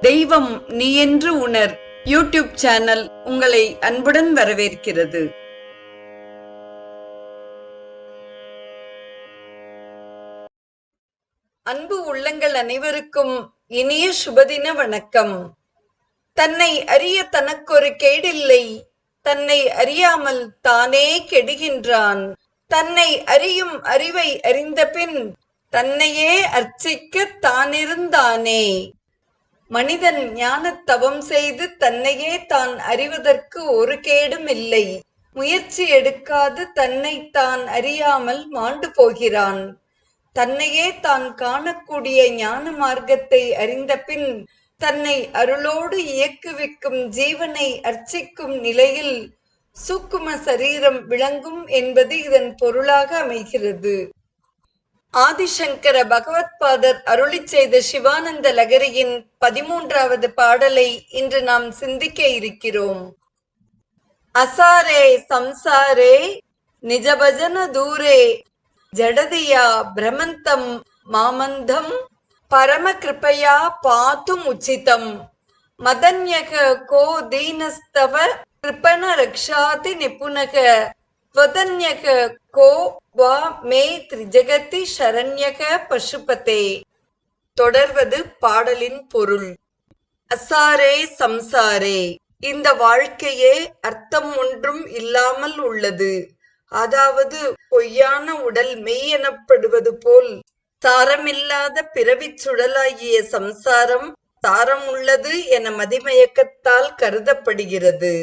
தெய்வம் நீ என்று உணர். யூடியூப் சேனல் உங்களை அன்புடன் வரவேற்கிறது. அன்பு உள்ளங்கள் அனைவருக்கும் இனிய சுபதின வணக்கம். தன்னை அறிய தனக்கொரு கேடில்லை தன்னை அறியாமல் தானே கெடுகின்றான். தன்னை அறியும் அறிவை அறிந்தபின் தன்னையே அர்ச்சிக்க தானிருந்தானே. மனிதன் ஞானத் தவம் செய்து தன்னையே தான் அறிவதற்கு ஒரு கேடும் இல்லை. முயற்சி எடுக்காது தன்னை தான் அறியாமல் மாண்டு போகிறான். தன்னையே தான் காணக்கூடிய ஞான மார்க்கத்தை அறிந்த பின் தன்னை அருளோடு இயக்குவிக்கும் ஜீவனை அர்ச்சிக்கும் நிலையில் சூக்கும சரீரம் விளங்கும் என்பது இதன் பொருளாக அமைகிறது. ஆதிசங்கர பகவத்பாதர் அருளி செய்த சிவானந்த லகரியின் பதிமூன்றாவது பாடலை இன்று நாம் சிந்திக்க இருக்கிறோம். அசாரே சம்சாரே நிஜபஜன தூரே ஜடதியா பிரமந்தம் மாமந்தம் பரம கிருபையா பாத்தும் உச்சிதம். மதன்யக கோ தீனஸ்தவ கிருபண ரக்ஷாதி நிபுணக त्वदन्यक को வா மே திரிஜகதி சரண்யக பசுபதே தொடர்வது பாடலின் பொருள் அசாரே சம்சாரே இந்த வாழ்க்கையே அர்த்தம் ஒன்றும் இல்லாமல் உள்ளது அதாவது பொய்யான உடல் மெய் எனப்படுவது போல் சாரமில்லாத பிறவிச் சுழலாகிய சம்சாரம் சாரம் உள்ளது என மதிமயக்கத்தால் கருதப்படுகிறது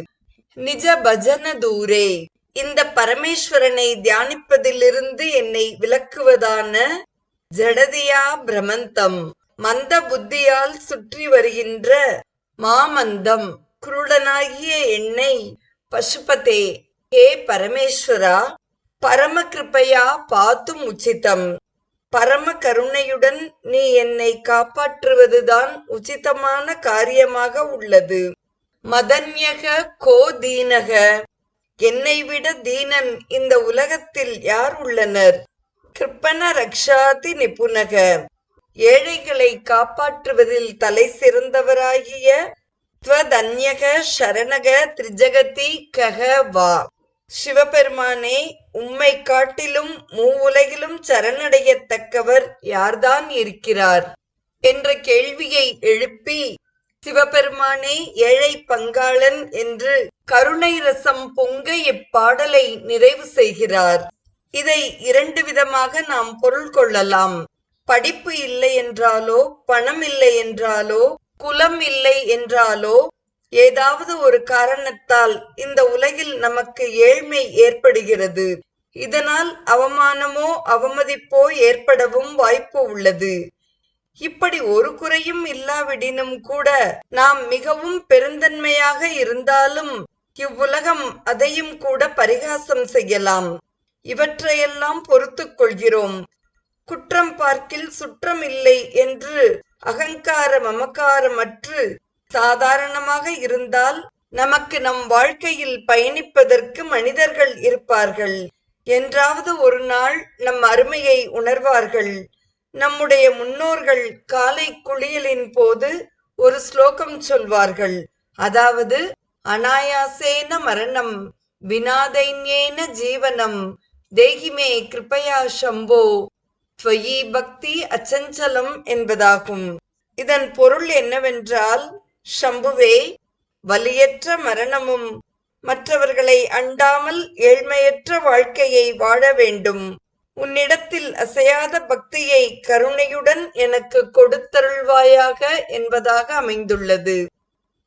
நிஜ பஜன தூரே இந்த பரமேஸ்வரனை தியானிப்பதிலிருந்து என்னை விலக்குவதான ஜடதியா பிரமந்தம் மந்த புத்தியால் சுற்றி வருகின்ற மாமந்தம் குருடனாகிய என்னை பசுபதே ஹே பரமேஸ்வரா பரம கிருபையா பாத்தும் உச்சிதம். பரம கருணையுடன் நீ என்னை காப்பாற்றுவதுதான் உச்சிதமான காரியமாக உள்ளது. மதன்யக கோதீனக. என்னை விட தீனன் இந்த உலகத்தில் யார் உள்ளனர்? கிருப்பன ரக்ஷாதி நிபுணக ஏழைகளை காப்பாற்றுவதில் தலை சிறந்தவராகிய துவதன்யக சரணக திரிஜகதி கக வா. சிவபெருமானே உம்மை காட்டிலும் மூவுலகிலும் சரணடையத்தக்கவர் யார்தான் இருக்கிறார்? என்ற கேள்வியை எழுப்பி பெருமானே ஏழை பங்காளன் என்று கருணை ரசம் பொங்க இப்பாடலை நிறைவு செய்கிறார். இதை இரண்டு விதமாக நாம் பொருள் கொள்ளலாம். படிப்பு இல்லை என்றாலோ பணம் இல்லை என்றாலோ குலம் இல்லை என்றாலோ ஏதாவது ஒரு காரணத்தால் இந்த உலகில் நமக்கு ஏழ்மை ஏற்படுகிறது. இதனால் அவமானமோ அவமதிப்போ ஏற்படவும் வாய்ப்பு உள்ளது. இப்படி ஒரு குறையும் இல்லாவிடினும் கூட நாம் மிகவும் பெருந்தன்மையாக இருந்தாலும் இவ்வுலகம் அதையும் கூட பரிகாசம் செய்யலாம். இவற்றையெல்லாம் பொறுத்துக் கொள்கிறோம். குற்றம் பார்க்கில் சுற்றம் இல்லை என்று அகங்கார மமக்காரமற்று சாதாரணமாக இருந்தால் நமக்கு நம் வாழ்க்கையில் பயணிப்பதற்கு மனிதர்கள் இருப்பார்கள். என்றாவது ஒரு நாள் நம் அருமையை உணர்வார்கள். நம்முடைய முன்னோர்கள் காலை குளியலின் போது ஒரு ஸ்லோகம் சொல்வார்கள். அதாவது அனாயாசேன மரணம் வினாதைன்யேன ஜீவனம் தேகிமே கிருபயா சம்போ துவயி பக்தி அச்சஞ்சலம் என்பதாகும். இதன் பொருள் என்னவென்றால் ஷம்புவே வலியற்ற மரணமும் மற்றவர்களை அண்டாமல் ஏழ்மையற்ற வாழ்க்கையை வாழ வேண்டும். உன்னிடத்தில் அசையாத பக்தியை கருணையுடன் எனக்கு கொடுத்தருள்வாயாக என்பதாக அமைந்துள்ளது.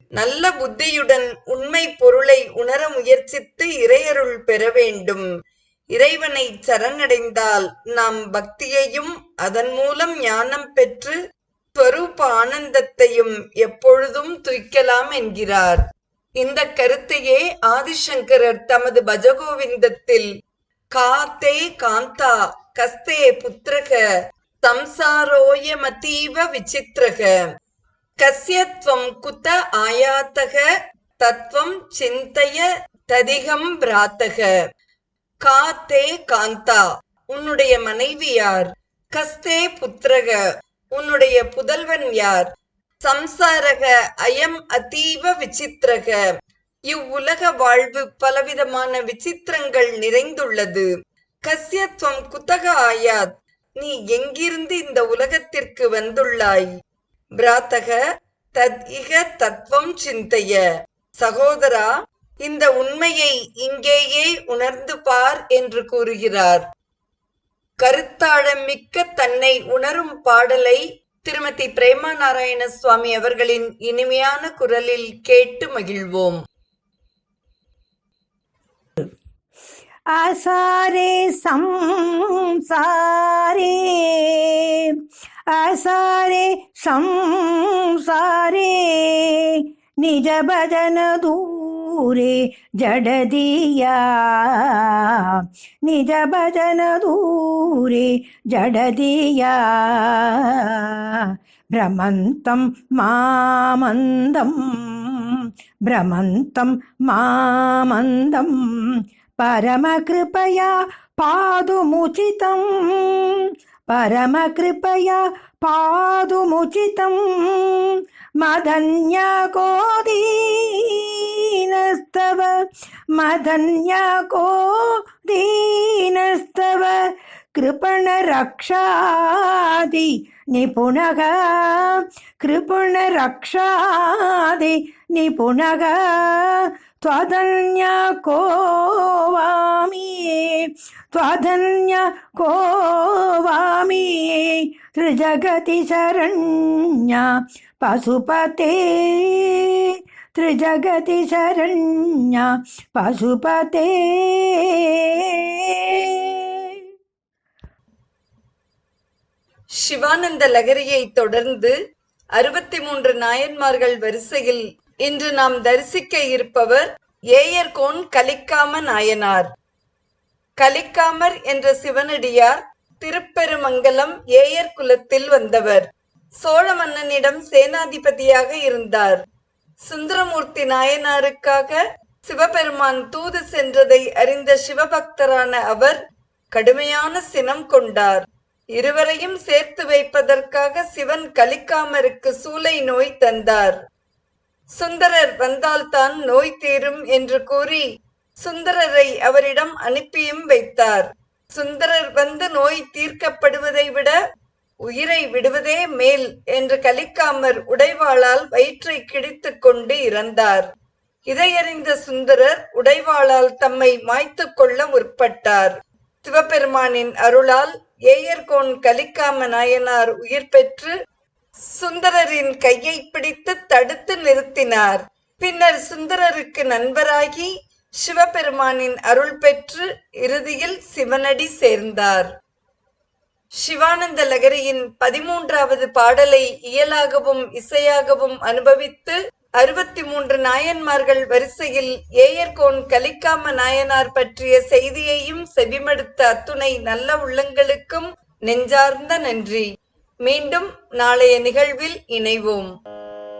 நல்ல புத்தியுடன் உண்மை பொருளை உணர முயற்சித்து இறையருள் பெற வேண்டும். இறைவனை சரணடைந்தால் நாம் பக்தியையும் அதன் மூலம் ஞானம் பெற்று ஸ்வரூப ஆனந்தத்தையும் எப்பொழுதும் துய்க்கலாம் என்கிறார். இந்த கருத்தையே ஆதிசங்கரர் தமது பஜகோவிந்தத்தில் காத்தே காந்தா கஸ்தே புத்திரக சம்சாரோயமதீவ விசித்திரக. கஸ்யத்வம் குத்த ஆயாத்தக தத்துவம் சிந்தைய ததிகம் பிராத்தக. காத்தே காந்தா உன்னுடைய மனைவி யார்? கஸ்தே புத்திரக உன்னுடைய புதல்வன் யார்? சம்சாரக அயம் அதீவ விசித்திரக. இவ்வுலக வாழ்வு பலவிதமான விசித்திரங்கள் நிறைந்துள்ளது. கஸ்யத்வம் குத்தக ஆயாத் நீ எங்கிருந்து இந்த உலகத்திற்கு வந்துள்ளாய்? பிராத்தக தத் இக தத்துவம் சிந்தைய. சகோதரா இந்த உண்மையை இங்கேயே உணர்ந்து பார் என்று கூறுகிறார். கருத்தாழம் மிக்க தன்னை உணரும் பாடலை திருமதி பிரேமா நாராயண சுவாமி அவர்களின் இனிமையான குரலில் கேட்டு மகிழ்வோம். அசாரே சம்சாரே. அசாரே சம்சாரே. நிஜ பஜன தூரே ஜடதியா. நிஜ பஜன தூரே ஜடதியா. பிரமந்தம் மாமந்தம். பிரமந்தம் மாமந்தம். परमकृपया पादुमुचितं परमकृपया पादुमुचितं मदन्याको दीनस्तव मदन्याको दीनस्तव कृपणरक्षादि निपुणः कृपणरक्षादि निपुणः त्वदन्या को वामि त्वदन्या को वामि त्रिजगति शरण्या पशुपते त्रिजगति शरण्या पशुपते சிவானந்த லகரியை தொடர்ந்து அறுபத்தி மூன்று நாயன்மார்கள் வரிசையில் இன்று நாம் தரிசிக்க இருப்பவர் ஏயர்கோன் கலிக்காம நாயனார் கலிக்காமர் என்ற சிவனடியார் திருப்பெருமங்கலம் ஏயர் குலத்தில் வந்தவர். சோழ மன்னனிடம் சேனாதிபதியாக இருந்தார். சுந்தரமூர்த்தி நாயனாருக்காக சிவபெருமான் தூது சென்றதை அறிந்த சிவபக்தரான அவர் கடுமையான சினம் கொண்டார். இருவரையும் சேர்த்து வைப்பதற்காக சிவன் கலிக்காமருக்கு சூளை நோய் தந்தார். சுந்தரர் வந்தால்தான் நோய் தீரும் என்று கூறி சுந்தரரை அவரிடம் அனுப்பியும் வைத்தார். சுந்தரர் வந்து நோய் தீர்க்கப்படுவதை விட உயிரை விடுவதே மேல் என்று கலிக்காமர் உடைவாளால் வயிற்றை கிழித்துக் கொண்டு இறந்தார். இதையறிந்த சுந்தரர் உடைவாளால் தம்மை மாய்த்துக் கொள்ள முற்பட்டார். சிவபெருமானின் அருளால் ஏயர்கோன் கலிக்காம நாயனார் உயிர் பெற்று சுந்தரரின் கையை பிடித்து தடுத்து நிறுத்தினார். பின்னர் சுந்தரருக்கு நண்பராகி சிவபெருமானின் அருள் பெற்று இறுதியில் சிவனடி சேர்ந்தார். சிவானந்த லகரியின் பதிமூன்றாவது பாடலை இயலாகவும் இசையாகவும் அனுபவித்து அறுபத்தி மூன்று நாயன்மார்கள் வரிசையில் ஏயர்கோன் கலிக்காம நாயனார் பற்றிய செய்தியையும் செவிமடுத்த அத்துணை நல்ல உள்ளங்களுக்கும் நெஞ்சார்ந்த நன்றி. மீண்டும் நாளைய நிகழ்வில் இணைவோம்.